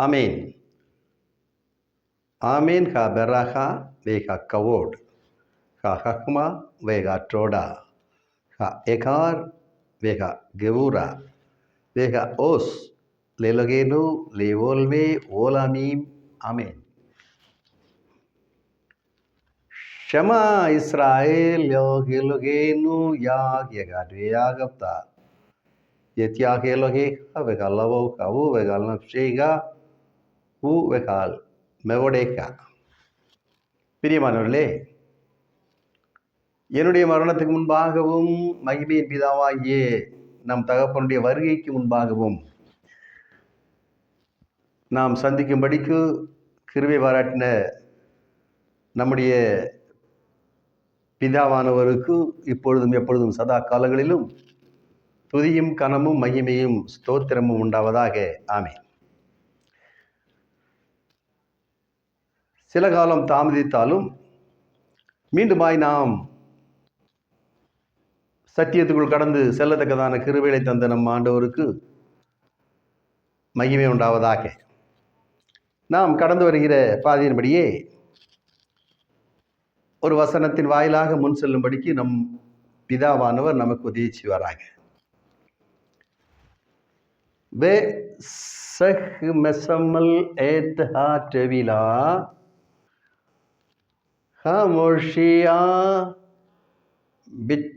आमीन आमीन का பெராஹா வே ஹா கவோட் का हकमा வே ஹா ட்ரோடா ஹா எகார் वे हा गेवूरा वे हा ओस ले लगेनु ले वोल्वे वोलामीम आमीन क्षमा इसराइल योगे नु याग यगाडे यागप्ता ये त्यागे लोगे हवे का लवो का वो वे का नफशेगा ஹூவெகால் மெவோடேகா. பிரியமானவர்களே என்னுடைய மரணத்துக்கு முன்பாகவும் மகிமையின் பிதாவாகிய நம் தகப்பனுடைய வருகைக்கு முன்பாகவும் நாம் சந்திக்கும்படிக்கு கிருவை பாராட்டின நம்முடைய பிதாவானவருக்கு இப்பொழுதும் எப்பொழுதும் சதா காலங்களிலும் துதியும் கனமும் மகிமையும் ஸ்தோத்திரமும் உண்டாவதாக. ஆமே சில காலம் தாமதித்தாலும் மீண்டுமாய் நாம் சத்தியத்துக்குள் கடந்து செல்லத்தக்கதான கிருவேலை தந்த நம் ஆண்டவருக்கு மகிமை உண்டாவதாக. நாம் கடந்து வருகிற பாதையின்படியே ஒரு வசனத்தின் வாயிலாக முன் செல்லும்படிக்கு நம் பிதாவானவர் நமக்கு உதவி செய்வாராக. வே சஹ் மெசமல் ஏத் ஹா டெவிலா ஹமோஷியா பிட்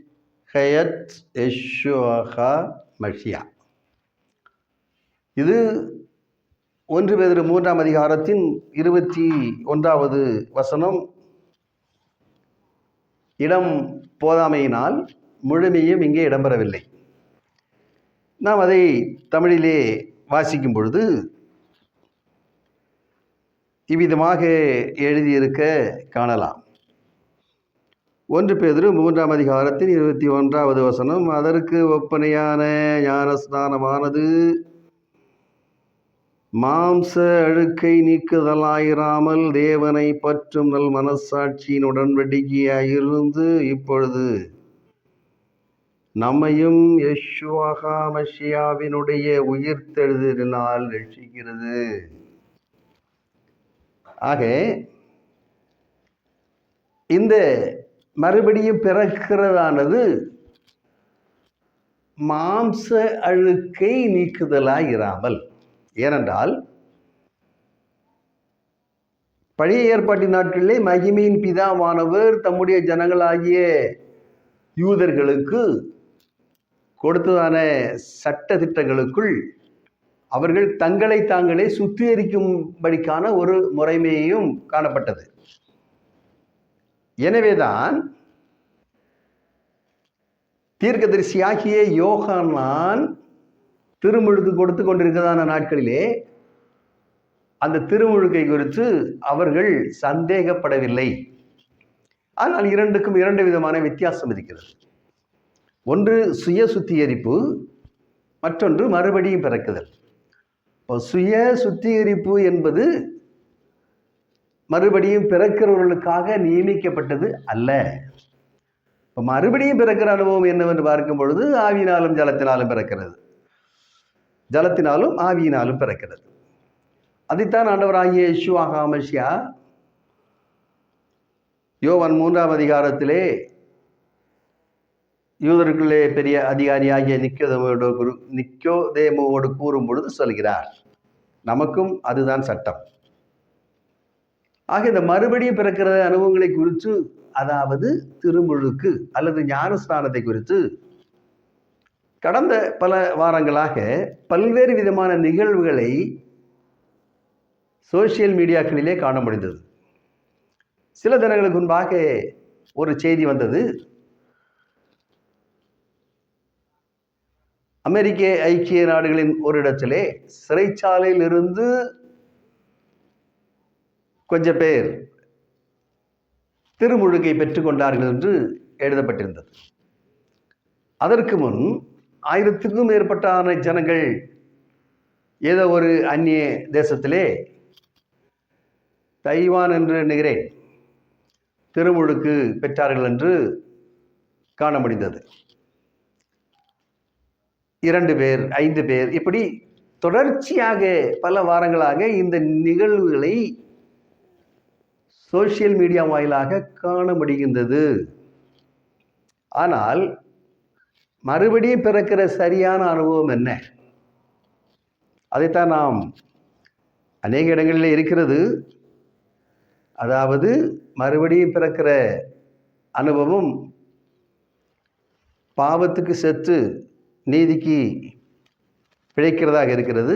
ஹயத் எஷுவஹா மஷியா இது ஒன்று பேர் மூன்றாம் அதிகாரத்தின் இருபத்தி ஒன்றாவது வசனம். இடம் போதாமையினால் முழுமையும் இங்கே இடம்பெறவில்லை. நாம் அதை தமிழிலே வாசிக்கும் பொழுது இவ்விதமாக எழுதியிருக்க காணலாம். ஒன்று பேதிரு மூன்றாம் அதிகாரத்தின் இருபத்தி ஒன்றாவது வசனம் அதற்கு ஒப்பனையான ஞானஸ்நானமானது மாம்ச அழுக்கை நீக்குதலாயிராமல் தேவனை பற்றும் நல் மனசாட்சியின் உடன்படிக்கையாயிருந்து இப்பொழுது நம்மையும் யஷ்வாகாமஷியாவினுடைய உயிர்த்தெழுதலினால் ரட்சிக்கிறது. ஆக இந்த மறுபடியும் பிறக்கிறதானது மாம்ச அழுக்கை நீக்குதலாய் இராமல் ஏனென்றால் பழைய ஏற்பாட்டின் நாட்களிலே மகிமையின் பிதாவானவர் தம்முடைய ஜனங்களாகிய யூதர்களுக்கு கொடுத்ததான சட்ட திட்டங்களுக்குள் அவர்கள் தங்களை தாங்களே சுத்திகரிக்கும்படிக்கான ஒரு முறைமையும் காணப்பட்டது. எனவேதான் தீர்க்கதரிசியாகிய யோகானான் திருமுழுக்கு கொடுத்து கொண்டிருக்கிறதான நாட்களிலே அந்த திருமுழுக்கை குறித்து அவர்கள் சந்தேகப்படவில்லை. ஆனால் இரண்டுக்கும் இரண்டு விதமான வித்தியாசம் இருக்கிறது. ஒன்று சுய சுத்திகரிப்பு மற்றொன்று மறுபடியும் பிறக்குதல். இப்போ சுய சுத்திகரிப்பு என்பது மறுபடியும் பிறக்கிறவர்களுக்காக நியமிக்கப்பட்டது அல்ல. இப்போ மறுபடியும் பிறக்கிற அனுபவம் என்னவென்று பார்க்கும் பொழுது ஆவியினாலும் ஜலத்தினாலும் பிறக்கிறது. ஜலத்தினாலும் ஆவியினாலும் பிறக்கிறது. அதைத்தான் ஆண்டவராகிய யேசுவாகாமஷியா யோவன் மூன்றாம் அதிகாரத்திலே யூதர்களே பெரிய அதிகாரியாகிய நிக்கோதேமோட குரு நிக்கோதேமோடு கூறும் பொழுது சொல்கிறார் நமக்கும் அதுதான் சட்டம். ஆக இந்த மறுபடியும் பிறக்கிற அனுபவங்களை குறித்து அதாவது திருமுழுக்கு அல்லது ஞானஸ்நானத்தை குறித்து கடந்த பல வாரங்களாக பல்வேறு விதமான நிகழ்வுகளை சோசியல் மீடியாக்களிலே காண முடிந்தது. சில தினங்களுக்கு முன்பாக ஒரு செய்தி வந்தது. அமெரிக்க ஐக்கிய நாடுகளின் ஒரு இடத்திலே சிறைச்சாலையில் இருந்து பேர் திருமுழுகை பெற்றுக்கொண்டார்கள் என்று எழுதப்பட்டிருந்தது. அதற்கு முன் ஆயிரத்துக்கும் மேற்பட்டான ஜனங்கள் ஏதோ ஒரு அந்நிய தேசத்திலே தைவான் என்று எண்ணுகிறேன் திருமுழுக்கு பெற்றார்கள் என்று காண முடிந்தது. இரண்டு பேர் ஐந்து பேர். இப்படி தொடர்ச்சியாக பல வாரங்களாக இந்த நிகழ்வுகளை சோஷியல் மீடியா வாயிலாக காண முடிகின்றது. ஆனால் மறுபடியும் பிறக்கிற சரியான அனுபவம் என்ன? அதைத்தான் நாம் அநேக இடங்களில் இருக்கிறது. அதாவது மறுபடியும் பிறக்கிற அனுபவம் பாவத்துக்கு செத்து நீதிக்கு பிழைக்கிறதாக இருக்கிறது.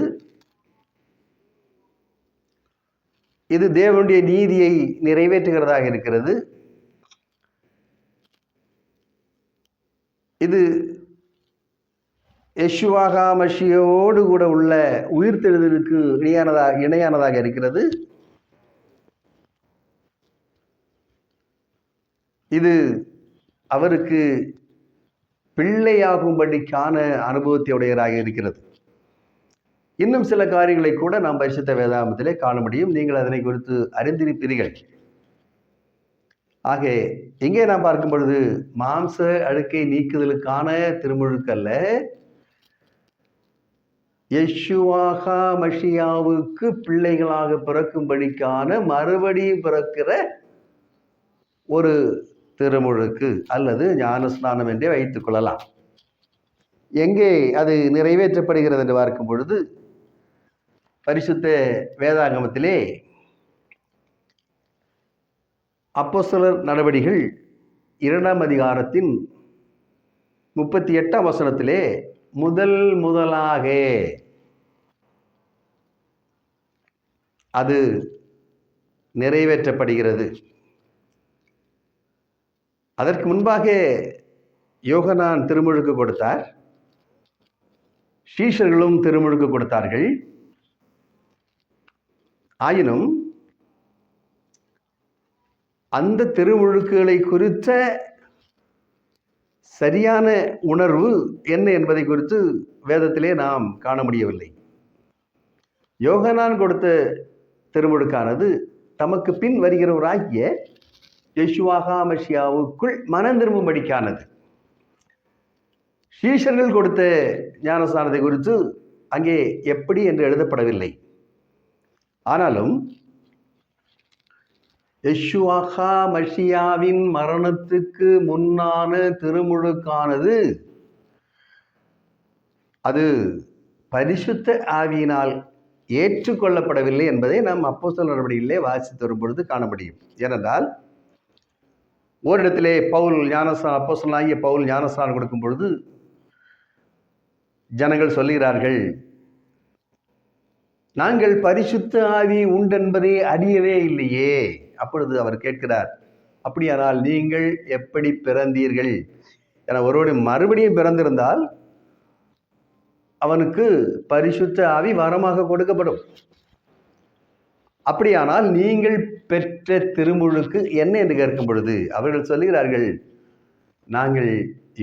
இது தேவனுடைய நீதியை நிறைவேற்றுகிறதாக இருக்கிறது. இது யஷுவாகாமஷியோடு கூட உள்ள உயிர்த்தெழுதலுக்கு இணையானதாக இணையானதாக இருக்கிறது. இது அவருக்கு பிள்ளையாகும்படிக்கான அனுபவத்தை உடையராக இருக்கிறது. இன்னும் சில காரியங்களை கூட நாம் பரிசுத்த வேதாமத்திலே காண முடியும். நீங்கள் அதனை குறித்து அறிந்திருப்பீர்கள். ஆக இங்கே நாம் பார்க்கும் பொழுது மாம்ச அழுக்கை நீக்குதலுக்கான திருமுழுக்கல்ல. யஷுவாகா மஷியாவுக்கு பிள்ளைகளாக பிறக்கும்படிக்கான மறுபடியும் பிறக்கிற ஒரு திருமுழுக்கு அல்லது ஞானஸ்நானம் என்றே வைத்துக் கொள்ளலாம். எங்கே அது நிறைவேற்றப்படுகிறது என்று பார்க்கும் பொழுது பரிசுத்த வேதாங்கமத்திலே அப்போஸ்தலர் நடவடிகள் இரண்டாம் அதிகாரத்தின் முப்பத்தி எட்டாம் வசனத்திலே முதல் முதலாக அது நிறைவேற்றப்படுகிறது. அதற்கு முன்பாக யோகனான் திருமுழுக்கு கொடுத்தார். ஸ்ரீஷர்களும் திருமுழுக்கு கொடுத்தார்கள். ஆயினும் அந்த திருமுழுக்குகளை குறித்த சரியான உணர்வு என்ன என்பதை குறித்து வேதத்திலே நாம் காண முடியவில்லை. யோகனான் கொடுத்த திருமுழுக்கானது தமக்கு பின் வருகிறவராகிய யசுவாகாமஷியாவுக்குள் மனம் திரும்பும்படிக்கானது. ஸ்ரீஷர்கள் கொடுத்த ஞானஸ்தானத்தை குறித்து அங்கே எப்படி என்று எழுதப்படவில்லை. ஆனாலும் யஷுவாகா மஷியாவின் மரணத்துக்கு முன்னான திருமுழுக்கானது அது பரிசுத்த ஆவியினால் ஏற்றுக்கொள்ளப்படவில்லை என்பதை நாம் அப்போஸ்தலர் நடவடிக்கையிலே வாசித்து வரும் பொழுது காண முடியும். ஏனென்றால் ஓரிடத்திலே பவுல் ஞானஸ்தானம் அப்போஸ்தலனாகிய பவுல் ஞானஸ்தானம் கொடுக்கும் பொழுது ஜனங்கள் சொல்லுகிறார்கள் நாங்கள் பரிசுத்த ஆவி உண்டென்பதை அறியவே இல்லையே. அப்பொழுது அவர் கேட்கிறார் அப்படியானால் நீங்கள் எப்படி பிறந்தீர்கள்? என ஒருவருடைய மறுபடியும் பிறந்திருந்தால் அவனுக்கு பரிசுத்த ஆவி வரமாக கொடுக்கப்படும். அப்படியானால் நீங்கள் பெற்ற திருமுழுக்கு என்ன என்று கேட்கும் பொழுது அவர்கள் சொல்லுகிறார்கள் நாங்கள்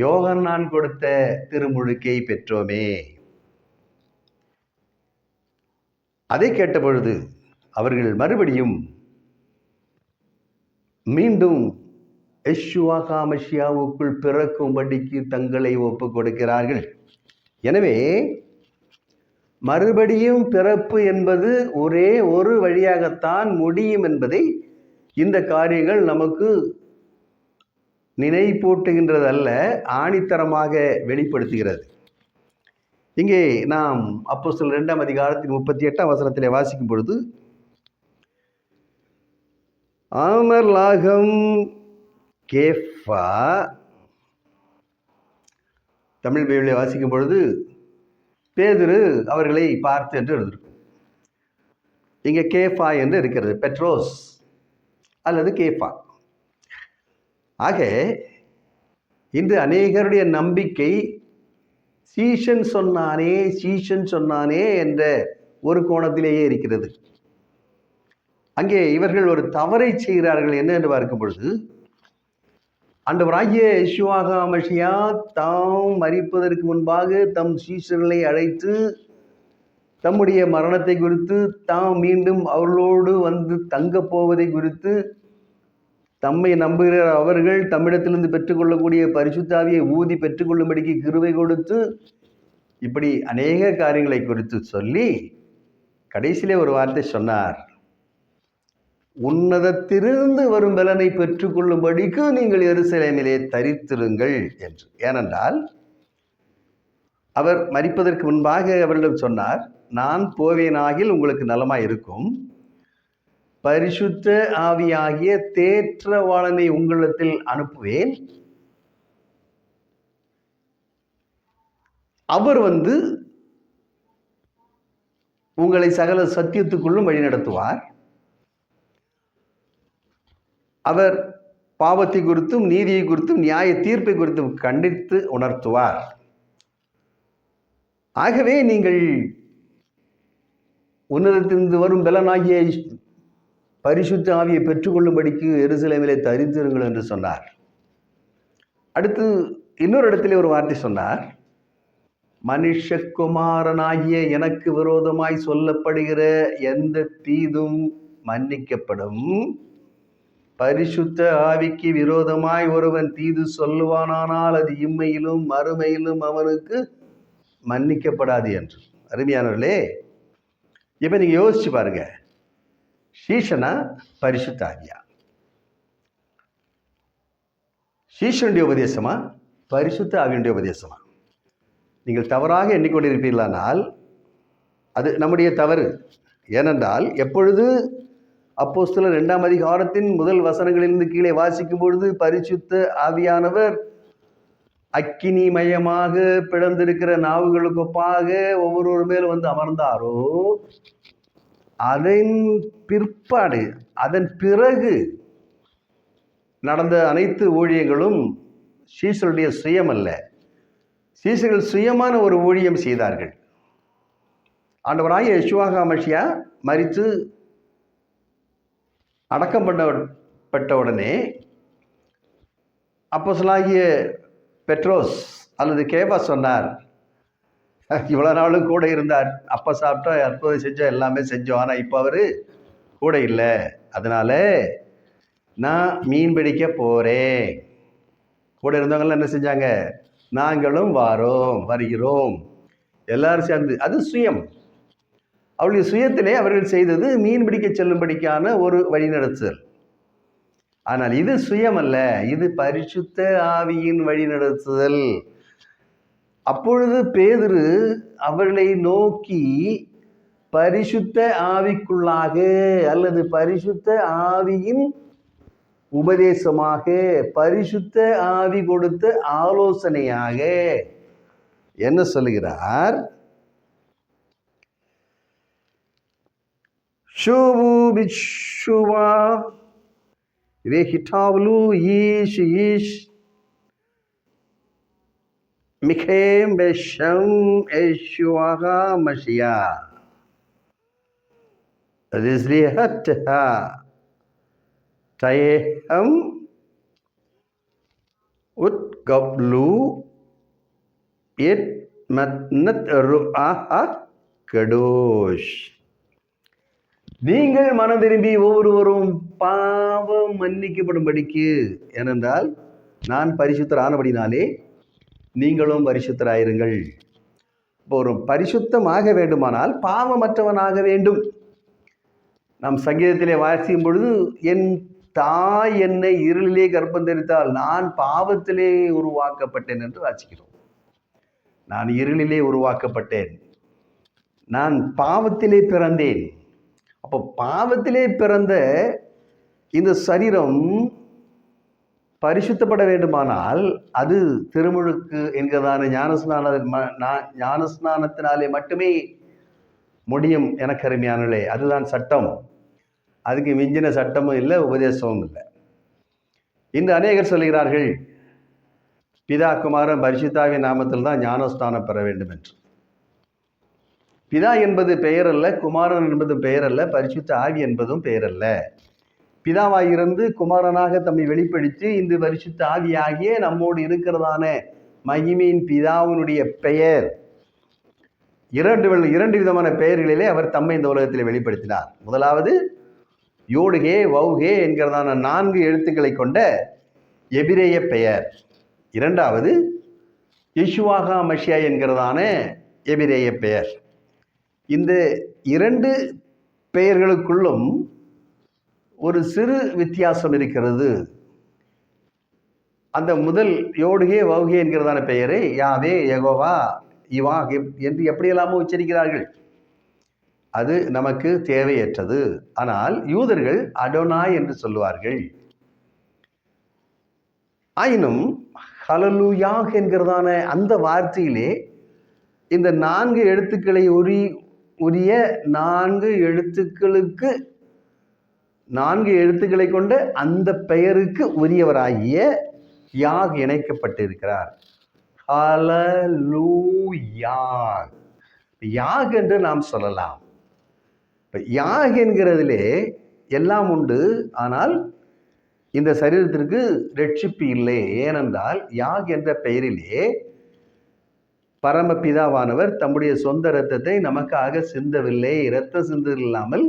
யோகன்னான் கொடுத்த திருமுழுக்கை பெற்றோமே. அதை கேட்ட பொழுது அவர்கள் மறுபடியும் மீண்டும் யஷுவாகாமஷியாவுக்குள் பிறக்கும்படிக்கு தங்களை ஒப்புக் கொடுக்கிறார்கள். எனவே மறுபடியும் பிறப்பு என்பது ஒரே ஒரு வழியாகத்தான் முடியும் என்பதை இந்த காரியங்கள் நமக்கு நினைப்பூட்டுகின்றதல்ல ஆணித்தரமாக வெளிப்படுத்துகிறது. இங்கே நாம் அப்போ சில ரெண்டாம் அதிகாரத்தின் முப்பத்தி எட்டாம் வசனத்திலே வாசிக்கும் பொழுது ஆமர்லாகம் கேஃபா. தமிழ் பைபிளை வாசிக்கும் பொழுது பேதுரு அவர்களை பார்த்து என்று எழுதிருக்கும் இங்கே கேஃபா என்று இருக்கிறது பெட்ரோஸ் அல்லது கேஃபா. ஆக இன்று அநேகருடைய நம்பிக்கை சீஷன் சொன்னானே சீஷன் சொன்னானே என்ற ஒரு கோணத்திலேயே இருக்கிறது. அங்கே இவர்கள் ஒரு தவறை செய்கிறார்கள் என்ன என்று பார்க்கும் பொழுது ஆண்டவராகிய யேசுவாக மஷியா தாம் மறிப்பதற்கு முன்பாக தம் சீஷர்களை அழைத்து தம்முடைய மரணத்தை குறித்து தாம் மீண்டும் அவர்களோடு வந்து தங்கப் போவதை குறித்து தம்மை நம்புகிற அவர்கள் தம்மிடத்திலிருந்து பெற்றுக்கொள்ளக்கூடிய பரிசுத்தாவியை ஊதி பெற்றுக்கொள்ளும்படிக்கு கிருவை கொடுத்து இப்படி அநேக காரியங்களை குறித்து சொல்லி கடைசியிலே ஒரு வார்த்தை சொன்னார். உன்னதத்திலிருந்து வரும் பலனை பெற்றுக்கொள்ளும்படிக்கு நீங்கள் எருசலேமிலே தரித்திருங்கள் என்று. ஏனென்றால் அவர் மறிப்பதற்கு முன்பாக அவரிடம் சொன்னார் நான் போவேனாகில் உங்களுக்கு நலமாக இருக்கும். பரிசுத்த ஆவியாகிய தேற்றவாளனை உங்களிடத்தில் அனுப்புவேன். அவர் வந்து உங்களை சகல சத்தியத்துக்குள்ளும் வழி நடத்துவார் அவர் பாவத்தை குறித்தும் நீதியை குறித்தும் நியாய தீர்ப்பை குறித்தும் கண்டித்து உணர்த்துவார். ஆகவே நீங்கள் உன்னதத்திலிருந்து வரும் பலனாகிய பரிசுத்த ஆவியை பெற்றுக்கொள்ளும்படிக்கு எருசலேமிலே தரித்திருங்கள் என்று சொன்னார். அடுத்து இன்னொரு இடத்துல ஒரு வார்த்தை சொன்னார். மனுஷகுமாரனாகிய எனக்கு விரோதமாய் சொல்லப்படுகிற எந்த தீதும் மன்னிக்கப்படும். பரிசுத்த ஆவிக்கு விரோதமாய் ஒருவன் தீது சொல்லுவானானால் அது இம்மையிலும் மறுமையிலும் அவனுக்கு மன்னிக்கப்படாது என்று. அருமையானவர்களே இப்போ நீங்கள் யோசிச்சு பாருங்க. சீஷனா பரிசுத்த ஆவியா? சீஷனுடைய உபதேசமா? பரிசுத்த ஆவியுடைய உபதேசமா? நீங்கள் தவறாக எண்ணிக்கொண்டிருப்பீர்களானால் அது நம்முடைய தவறு. ஏனென்றால் எப்பொழுது அப்போஸ்தலர் இரண்டாம் அதிகாரத்தின் முதல் வசனங்களிலிருந்து கீழே வாசிக்கும் பொழுது பரிசுத்த ஆவியானவர் அக்கினிமயமாக பிளந்திருக்கிற நாவுகளுக்கு ஒப்பாக ஒவ்வொருவர் மேல் வந்து அமர்ந்தாரோ அதன் பிற்பாடு அதன் பிறகு நடந்த அனைத்து ஊழியங்களும் சீசருடைய சுயம் அல்ல சீசர்கள் சுயமான ஒரு ஊழியம் செய்தார்கள். ஆண்டவராகிய யசுவாகா மஷியா மறித்து அடக்கம் பண்ணப்பட்ட உடனே அப்போஸ்தலனாகிய பெட்ரோஸ் அல்லது கேபா சொன்னார் இவ்வளோ நாளும் கூட இருந்தார். அப்போ சாப்பிட்டோம் அற்புதம் செஞ்சோம் எல்லாமே செஞ்சோம். ஆனால் இப்போ அவர் கூட இல்லை. அதனால நான் மீன் பிடிக்க போகிறேன் கூட இருந்தவங்களாம் என்ன செஞ்சாங்க? நாங்களும் வாரோம் வருகிறோம். எல்லாரும் சேர்ந்து அது சுயம். அவளுடைய சுயத்திலே அவர்கள் செய்தது மீன் பிடிக்க செல்லும்படிக்கான ஒரு வழிநடத்துதல். ஆனால் இது சுயமல்ல இது பரிசுத்த ஆவியின் வழிநடத்துதல். அப்பொழுது பேதுரு அவர்களை நோக்கி பரிசுத்த ஆவிக்குள்ளாக அல்லது பரிசுத்த ஆவியின் உபதேசமாக பரிசுத்த ஆவி கொடுத்த ஆலோசனையாக என்ன சொல்லுகிறார்? शुभु बिशुवा वे हिठावलू यीश यीश। मिखेम बेशम एशुआगा मशिया रिजलिहत हा। तये हम उत्कबलू इत मतनत நீங்கள் மனம் திரும்பி ஒவ்வொருவரும் பாவம் மன்னிக்கப்படும்படிக்கு ஏனென்றால் நான் பரிசுத்தர் ஆனபடினாலே நீங்களும் பரிசுத்தராயிருங்கள். இப்போ ஒரு பரிசுத்தமாக வேண்டுமானால் பாவமற்றவனாக வேண்டும். நம் சங்கீதத்திலே வாசிக்கும் பொழுது என் தாய் என்னை இருளிலே கர்ப்பம் நான் பாவத்திலே உருவாக்கப்பட்டேன் என்று வாசிக்கிறோம். நான் இருளிலே உருவாக்கப்பட்டேன். நான் பாவத்திலே பிறந்தேன். அப்போ பாவத்திலே பிறந்த இந்த சரீரம் பரிசுத்தப்பட வேண்டுமானால் அது திருமுழுக்கு என்கிறதான ஞானஸ்நான நா- ஞானஸ்நானத்தினாலே மட்டுமே முடியும் எனக்கு அருமையானே அதுதான் சட்டம். அதுக்கு மிஞ்சின சட்டமும் இல்லை உபதேசமும் இல்லை. இந்த அநேகர் சொல்கிறார்கள் பிதா குமாரன் பரிசுத்தாவின் நாமத்தில் தான் ஞானஸ்நானம் பெற வேண்டும் என்று பிதா என்பது பெயர் அல்ல குமாரன் என்பது பெயர் அல்ல பரிசுத்த ஆவி என்பதும் பெயர் அல்ல பிதாவாயிருந்து குமாரனாக தம்மை வெளிப்படுத்தி இந்த பரிசுத்த ஆவியாகிய நம்மோடு இருக்கிறதான மகிமையின் பிதாவினுடைய பெயர். இரண்டு இரண்டு விதமான பெயர்களிலே அவர் தம்மை இந்த உலகத்தில் வெளிப்படுத்தினார். முதலாவது யோடுகே வௌகே என்கிறதான நான்கு எழுத்துக்களை கொண்ட எபிரேய பெயர். இரண்டாவது யெஷுவாகா மஷியா என்கிறதான எபிரேய பெயர். இந்த இரண்டு பெயர்களுக்குள்ளும் ஒரு சிறு வித்தியாசம் இருக்கிறது. அந்த முதல் யோடுகே வவுகே என்கிறதான பெயரை யாவே யகோவா இவா எப்- என்று எப்படியெல்லாமோ உச்சரிக்கிறார்கள். அது நமக்கு தேவையற்றது. ஆனால் யூதர்கள் அடோனாய் என்று சொல்லுவார்கள். ஆயினும் ஹலலுயாக என்கிறதான அந்த வார்த்தையிலே இந்த நான்கு எழுத்துக்களை உரி உரிய நான்கு எழுத்துக்களுக்கு நான்கு எழுத்துக்களை கொண்ட அந்த பெயருக்கு உரியவராகிய யாக் இணைக்கப்பட்டிருக்கிறார். ஹலலூயாக் யாக் என்று நாம் சொல்லலாம். இப்போ யாக் என்கிறதிலே எல்லாம் உண்டு. ஆனால் இந்த சரீரத்திற்கு ரட்சிப்பு இல்லை. ஏனென்றால் யாக் என்ற பெயரிலே பரமபிதாவானவர் தம்முடைய சொந்த இரத்தத்தை நமக்காக சிந்தவில்லை. இரத்த சிந்தல் இல்லாமல்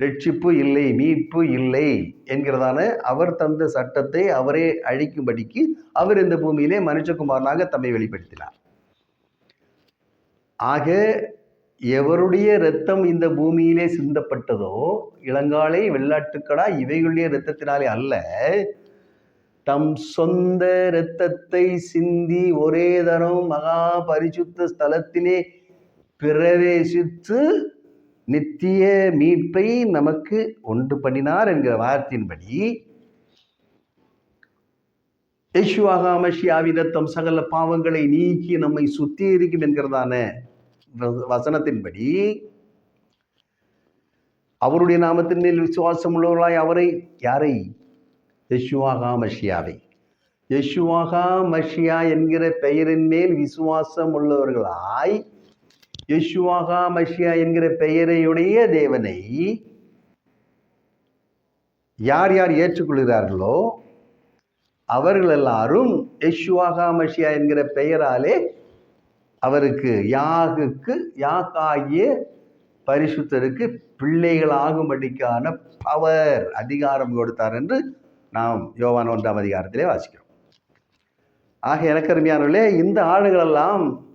ரட்சிப்பு இல்லை மீட்பு இல்லை என்கிறதான அவர் தந்த சட்டத்தை அவரே அழிக்கும்படிக்கு அவர் இந்த பூமியிலே மனுஷகுமாரனாக தம்மை வெளிப்படுத்தினார். ஆக எவருடைய இரத்தம் இந்த பூமியிலே சிந்தப்பட்டதோ இளங்காலை வெள்ளாட்டுக்கடா இவைகளுடைய இரத்தத்தினாலே அல்ல தம் சொந்த இரத்தத்தை சிந்தி ஒரே தரம் மகா பரிசுத்த ஸ்தலத்திலே பிரவேசித்து நித்திய மீட்பை நமக்கு உண்டு பண்ணினார் என்கிற வார்த்தையின்படி யேசுவாகாமஷியாவின் ரத்தம் சகல பாவங்களை நீக்கி நம்மை சுத்தி இருக்கும் என்கிறதான வசனத்தின்படி அவருடைய நாமத்தின் மேல் விசுவாசம் உள்ளவர்களாய் அவரை யாரை? யசுவாகா மஷியாவை யெஷுவாகா மஷியா என்கிற பெயரின் மேல் விசுவாசம் உள்ளவர்களாய் யசுவாகா மஷியா என்கிற பெயரையுடைய தேவனை யார் யார் ஏற்றுக்கொள்கிறார்களோ அவர்கள் எல்லாரும் யஷுவாகா மஷியா என்கிற பெயராலே அவருக்கு யாகுக்கு யாக்காகிய பரிசுத்தருக்கு பிள்ளைகளாகும்படிக்கான பவர் அதிகாரம் கொடுத்தார் என்று நாம் யோவான் ஒன்றாம் அதிகாரத்திலே வாசிக்கிறோம். ஆக எனக்கருமையானவர்களே இந்த ஆழங்களெல்லாம்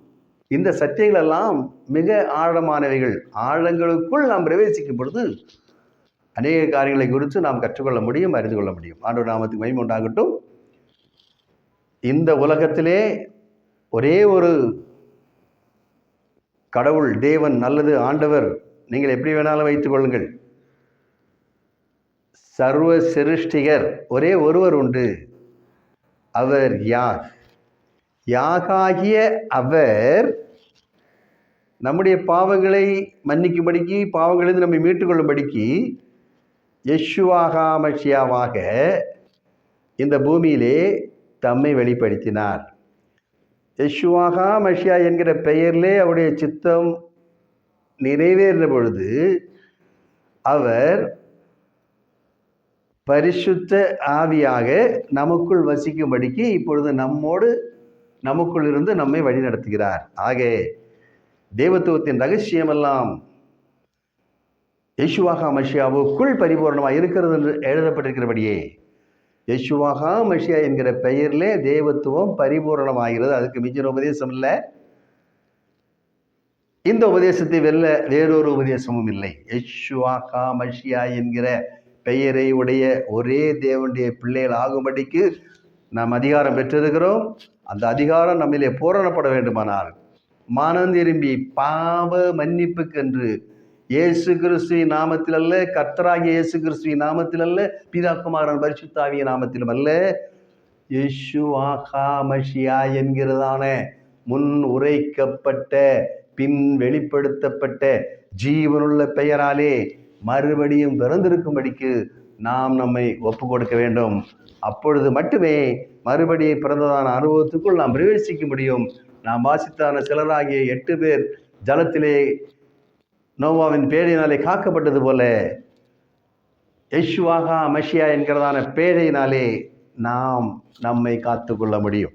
இந்த சத்தியங்களெல்லாம் மிக ஆழமானவைகள். ஆழங்களுக்குள் நாம் பிரவேசிக்கும் பொழுது அநேக காரியங்களை குறித்து நாம் கற்றுக்கொள்ள முடியும் அறிந்து கொள்ள முடியும். ஆண்டு நாமத்துக்கு மயம் உண்டாகட்டும். இந்த உலகத்திலே ஒரே ஒரு கடவுள் தேவன் நல்லது ஆண்டவர் நீங்கள் எப்படி வேணாலும் வைத்துக் கொள்ளுங்கள். சர்வ சிருஷ்டிகர் ஒரே ஒருவர் உண்டு. அவர் யார்? யாகாகிய அவர் நம்முடைய பாவங்களை மன்னிக்கும்படிக்கு பாவங்களிலிருந்து நம்மை மீட்டுக்கொள்ளும்படிக்கு யஷுவாகாமஷியாவாக இந்த பூமியிலே தம்மை வெளிப்படுத்தினார். யெஷுவாகா மஷியா என்கிற பெயரிலே அவருடைய சித்தம் நிறைவேறின பொழுது அவர் பரிசுத்த ஆவியாக நமக்குள் வசிக்கும்படிக்கு இப்பொழுது நம்மோடு நமக்குள் இருந்து நம்மை வழிநடத்துகிறார். ஆக தேவத்துவத்தின் ரகசியமெல்லாம் யேசுவாகா மஷியாவுக்குள் பரிபூர்ணமாக இருக்கிறது என்று எழுதப்பட்டிருக்கிறபடியே யேசுவாகா மஷியா என்கிற பெயரிலே தேவத்துவம் பரிபூரணமாகிறது. அதுக்கு மிஞ்சின உபதேசம் இல்லை இந்த உபதேசத்தை வெல்ல வேறொரு உபதேசமும் இல்லை. யேசுவாகா மஷியா என்கிற பெயரை உடைய ஒரே தேவனுடைய பிள்ளைகள் ஆகும்படிக்கு நாம் அதிகாரம் பெற்றிருக்கிறோம். அந்த அதிகாரம் நம்மிலே பூரணப்பட வேண்டுமானால் மனம் திரும்பி பாவ மன்னிப்புக்கென்று இயேசு கிறிஸ்துவின் நாமத்தில் அல்ல கர்த்தராகிய இயேசு கிறிஸ்துவின் நாமத்தில் அல்ல பிதாக்குமாரன் பரிசுத்தாவிய நாமத்திலும் அல்ல. யெஷுவாகா மஷியா என்கிறதான முன் உரைக்கப்பட்ட பின் வெளிப்படுத்தப்பட்ட ஜீவனுள்ள பெயராலே மறுபடியும் பிறந்திருக்கும்படிக்கு நாம் நம்மை ஒப்பு கொடுக்க வேண்டும். அப்பொழுது மட்டுமே மறுபடியும் பிறந்ததான அனுபவத்துக்குள் நாம் பிரவேசிக்க முடியும். நாம் வாசித்தான சிலராகிய எட்டு பேர் ஜலத்திலே நோவாவின் பேழையினாலே காக்கப்பட்டது போல யஷ்வாகா மஷியா என்கிறதான பேழையினாலே நாம் நம்மை காத்துக்கொள்ள முடியும்.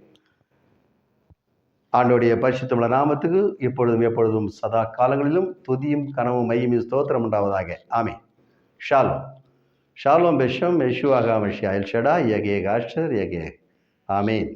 ஆண்டோடைய பரிசுத்தமிழ நாமத்துக்கு எப்பொழுதும் எப்பொழுதும் சதா காலங்களிலும் துதியும் கனவும் மையும் ஸ்தோத்திரம் உண்டாவதாக. ஆமே ஷாலோம். ஷாலோம் பெஷம் யெஷுவாகா மஷியா எல் ஷடா யகே காஷ்டர் யகே. ஆமேன்.